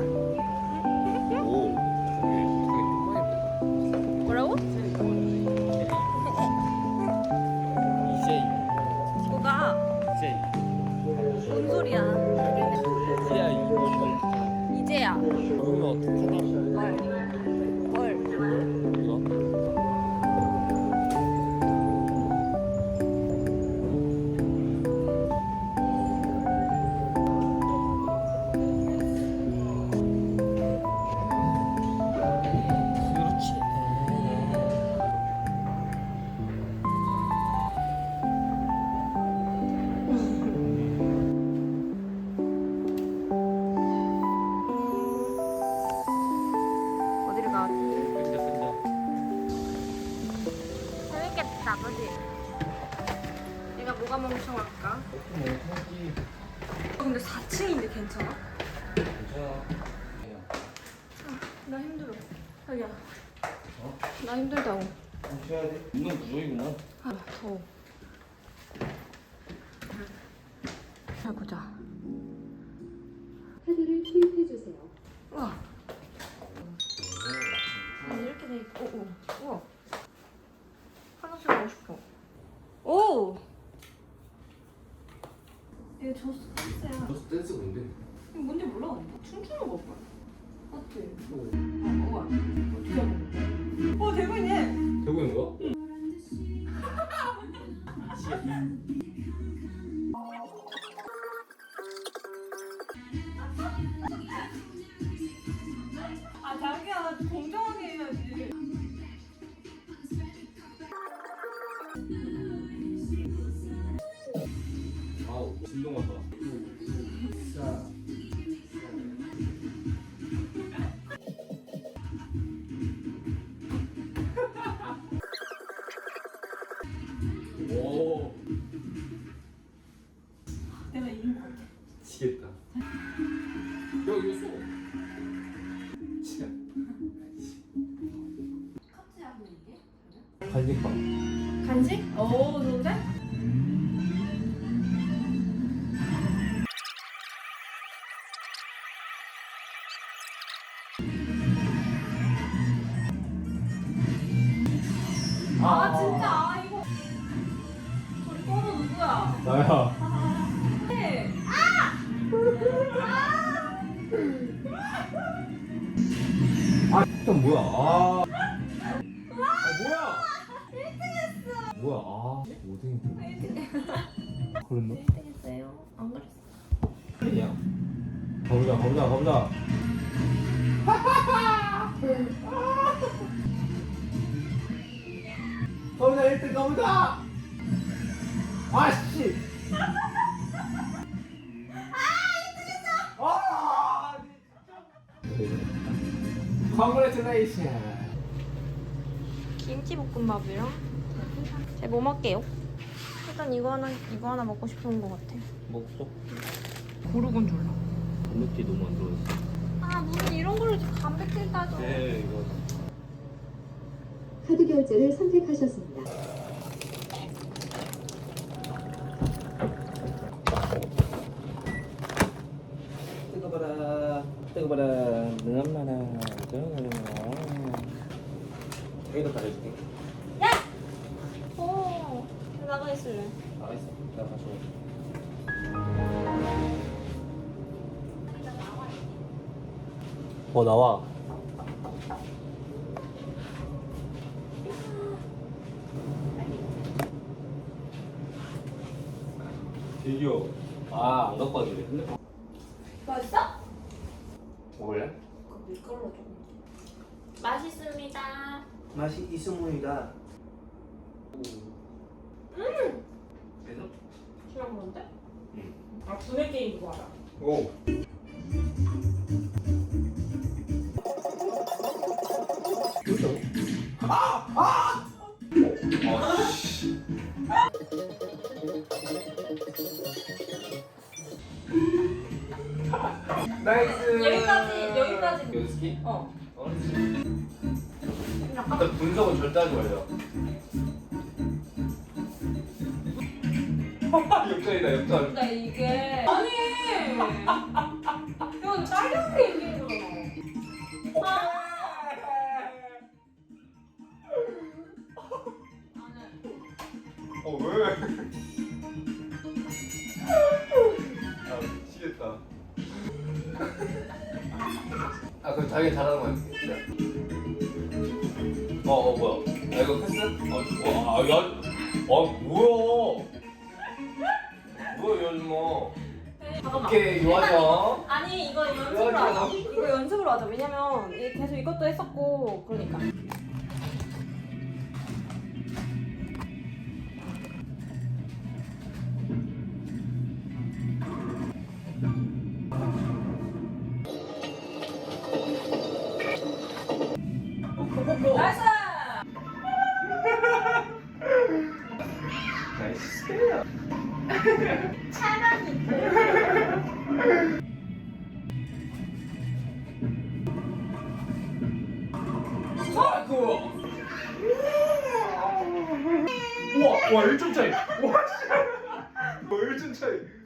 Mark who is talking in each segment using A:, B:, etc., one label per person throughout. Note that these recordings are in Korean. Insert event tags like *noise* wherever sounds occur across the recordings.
A: 아. 나
B: 힘들다고.
A: 쉬어야 돼. 운동 부족이구나.
B: 아, 더워. 잘 보자.
C: 카드를 투입해 주세요.
B: 우와. 아니, 이렇게 돼 있고, 오, 우 아,
A: 뭐야? 아. 아 뭐야? 1등했어. 뭐야? 아, 5등했어. 그랬나?
B: 1등했어요. 안 그랬어.
A: 아니야. 가보자, 가보자, 가보자. 가보자, 1등 가보자. 아씨. 아, 1등했어. Congratulations.
B: 김치볶음밥이랑 제가 뭐 먹게요? 일단 이거 하나 이거 하나 먹고 싶은 것 같아.
A: 먹어.
B: 고르곤졸라.
A: 단백질 너무 안 들어있어.
B: 아 무슨 이런 걸로 단백질 따져.
A: 네, 이거.
C: 카드 결제를 선택하셨습니다.
A: 뜨거워라, 뜨거워라, 능엄나라, 뜨거워라. 자기도 가려줄게.
B: 어. 나가 있을래.
A: 알았어, 내가 가져. 어 나와. 되려. 아안 갖고 왔는데 핸드폰.
B: 맛있어?
A: 먹을래?
B: 그 밀가루 조금. 맛있습니다.
D: 맛이 있습니다.
B: 음.
A: 그래서?
B: 싫은 건데?
A: 응.
B: 아 분해 게임 그거 알아.
A: 오. 나이스.
B: 여기까지, 여기까지.
A: 연습기?
B: 어.
A: 어. 일단 분석은 절대 하지 말자. *laughs* 역전이다 역전.
E: 근데 이게 아니 이건 딸기한테 얘기해 거잖아.
A: 어 왜? 아 미치겠다. *laughs* 아 그럼 자기 잘하는 거야. 어 어 뭐야? 아 이거 패스? 아, 아 야, 아 뭐야? 뭐야 이 아줌마?
E: 잠깐만.
A: 오케이 요하죠.
E: 아니 이거 연습으로 하자. 이거 연습으로 하자. 왜냐면 계속 이것도 했었고 그러니까. 나이스.
A: 스파이크! 우와, 와 1점 차이. 와 1점 차이.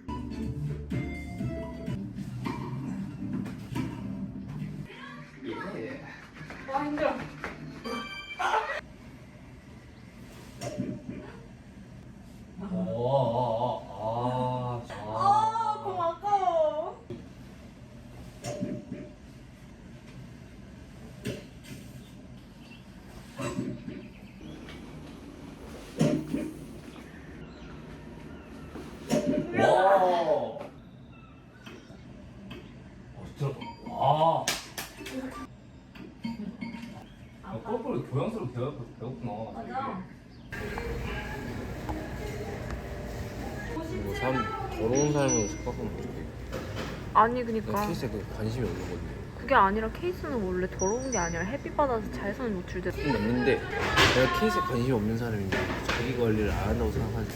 F: 아니 그니까.
B: 케이스에 그 관심이 없는 건데
F: 그게 아니라 케이스는 원래 더러운 게 아니라 햇빛 받아서 자외선에 노출돼.
B: 좀 맞는데 내가 케이스에 관심이 없는 사람인데 자기 관리를 안 한다고 생각하지.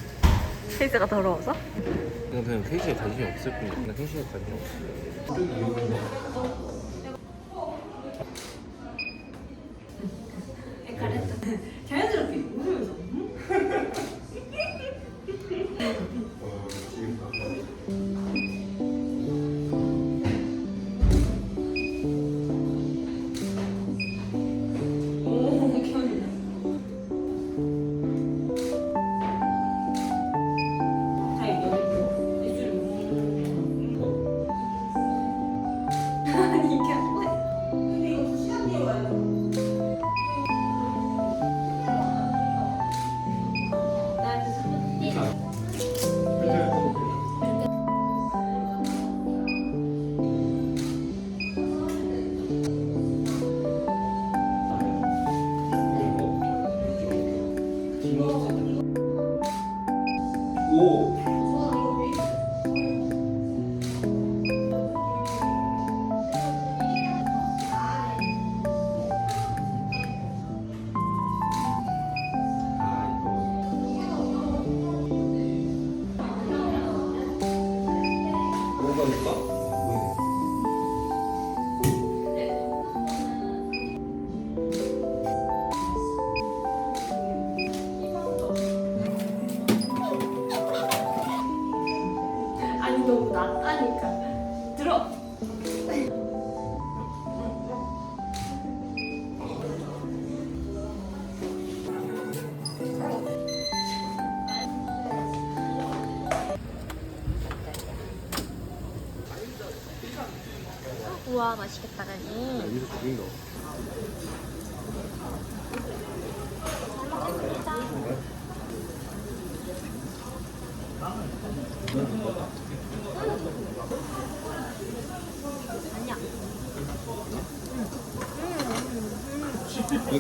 F: 케이스가 더러워서?
B: 그냥 그냥 케이스에 관심이 없을 뿐이야. 그냥 케이스에 관심이 없어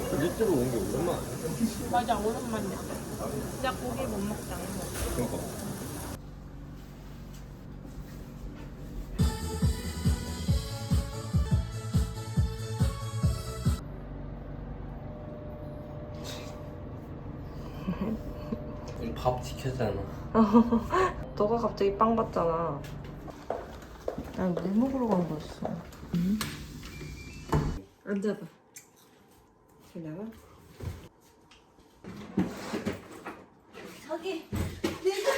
B: 그릇으로 온게 오랜만 아니야?
F: 맞아 오랜만이야 진짜 고기 못 먹잖아
B: 그러니까 밥 지켰잖아 *laughs*
F: 너가 갑자기 빵 받잖아 난 물 먹으러 간 거였어
E: 앉아봐 기다려 저기 내가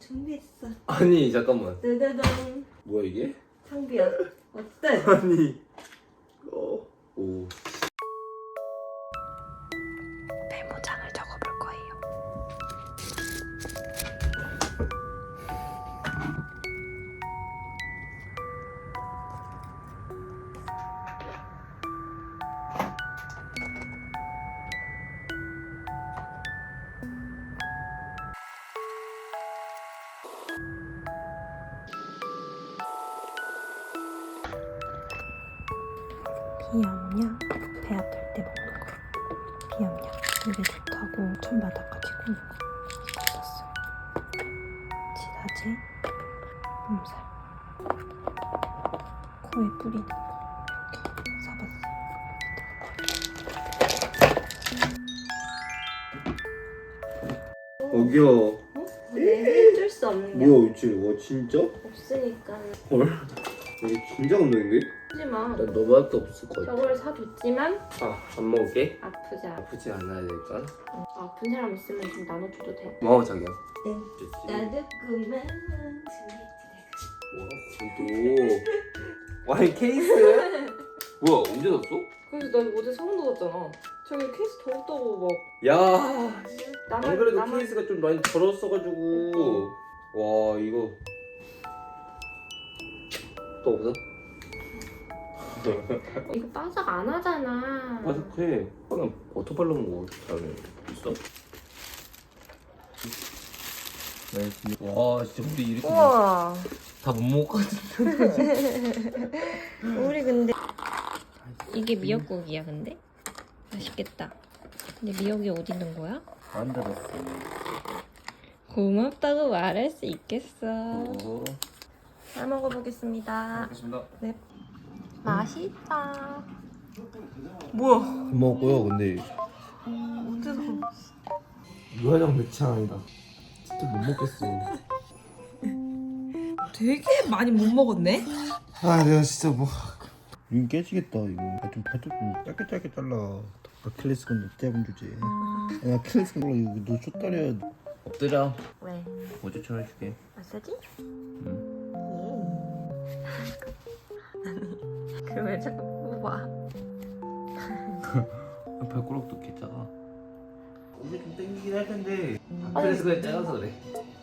B: 완성했어.
A: 아니 잠깐만
B: 짜자잔.
A: 뭐야 이게?
B: 창비야. 어때?
A: 아니 어. 오
B: 비염약 배 아플 때 먹는 거. 비염약. 입에 좋다고 천 받아가지고 샀어요. 진하제, 몸살, 코에 뿌리는 거. 이렇게
A: 어 귀여워
B: 해줄 수 없는 게
A: 뭐야 이치 와 진짜?
B: 없으니까.
A: 헐. 이게 진짜 감동인데?
B: 하지만
A: 난 너밖에 없을 것 같아
B: 저걸 사줬지만
A: 아 안 먹을게
B: 아프지 않아.
A: 아프지 않아야 될까?
B: 어, 아픈 사람 있으면 좀 나눠줘도 돼.
A: 고마워 자기야
B: 응.
A: 좋지
B: 나도 그만
A: 와, 이 케이스? 뭐야, 언제 샀어?
B: 그래서 나 어제 소름 돋았잖아. 저기 케이스 더럽다고 막
A: 야,
B: 나만
A: 안 그래도
B: 나만
A: 케이스가 좀 많이 더러웠어가지고. 와, 이거. 또 없어?
B: 이거 바삭 안 하잖아.
A: 바삭해. 버터 발라먹은 거 잘해. 있어? 와, 진짜 우리 이렇게
B: 우와.
A: 다 못 먹을 것 같은데.
B: 우리 근데 이게 미역국이야 근데 맛있겠다. 근데 미역이 어디 있는 거야?
A: 안 달았어.
B: 고맙다고 말할 수 있겠어.
A: 어.
B: 잘 먹어보겠습니다.
A: 알겠습니다.
B: 맛있다. 뭐야?
A: 안 먹었고요, 근데.
B: 어째서?
A: 유화장 매치 아니다. 진짜 못 먹겠어.
E: 되게 많이 못 먹었네.
A: 아 내가 진짜 뭐 이거 깨지겠다 이거 아, 좀 발톱 좀 짧게 짧게 잘라 아킬레스 건 짧은 주제 야 아킬레스 건 이거 너 쫓다려 엎드려
B: 왜?
A: 어제처럼 해줄게
B: 마사지?
A: 응
B: 왜 자꾸 뽑아?
A: 발가락도 개작아 이게 좀 땡기긴 할 텐데 아킬레스 건이 작아서 그래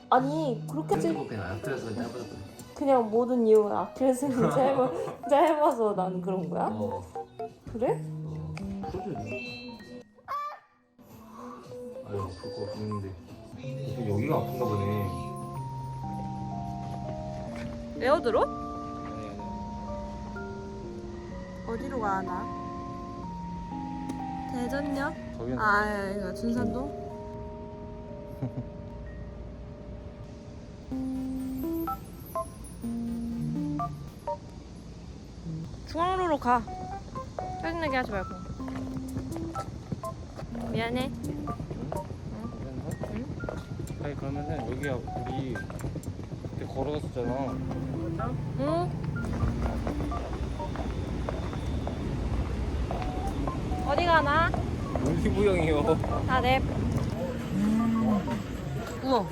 B: 아니 그렇게
A: 그래서 그냥 아킬레스 건 짧아서 그래
B: 그냥 모든 이유가 아킬레스는 짧아 짧아서 난 그런 거야?
A: 어
B: 그래?
A: 어. 돼 아유 아플 거 같은데 여기가 아픈가 보네
B: 에어드롭? 어디로 가나? 대전역?
A: 거기는
B: 아 이거 준산동? *laughs* 중앙로로 가. 짜증나게 하지 말고. 미안해.
G: 아니 그러면은 여기가 우리 그때 걸어갔었잖아.
B: 응? 어디 가나?
G: 올리브영이요.
B: 아, 네. 우와.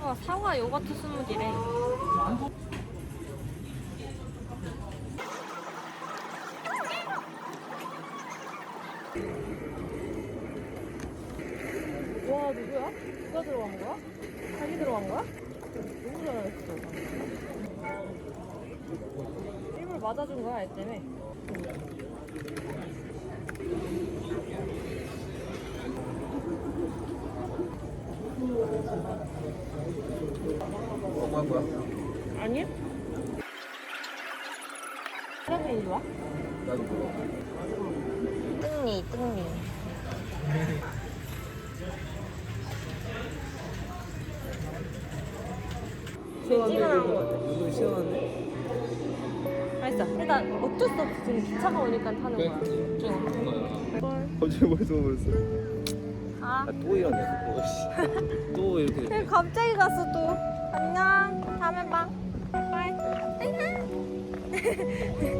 B: 와, 사과 요거트 스무디래. 와, 누구야? 누가 들어간 거야? 자기 들어간 거야? 너무 잘했어. 일부러 맞아준 거야, 얘 때문에.
A: 뭐야 뭐야
B: 아니? 사람이 일로 와?
A: 나도 몰라
B: 뜬니, 뜬니. 찜찜한 거 같아.
A: 이거 시원한데?
B: 맛있어. 일단 어쩔 수 없이 지금 기차가 오니까 타는 거야.
A: 갑자기 벌써 벌써
B: 가.
A: 아또 이러네 또 이렇게
B: 야, 갑자기 갔어 또. 안녕. 다음에 봐. 바이. 안녕. *laughs*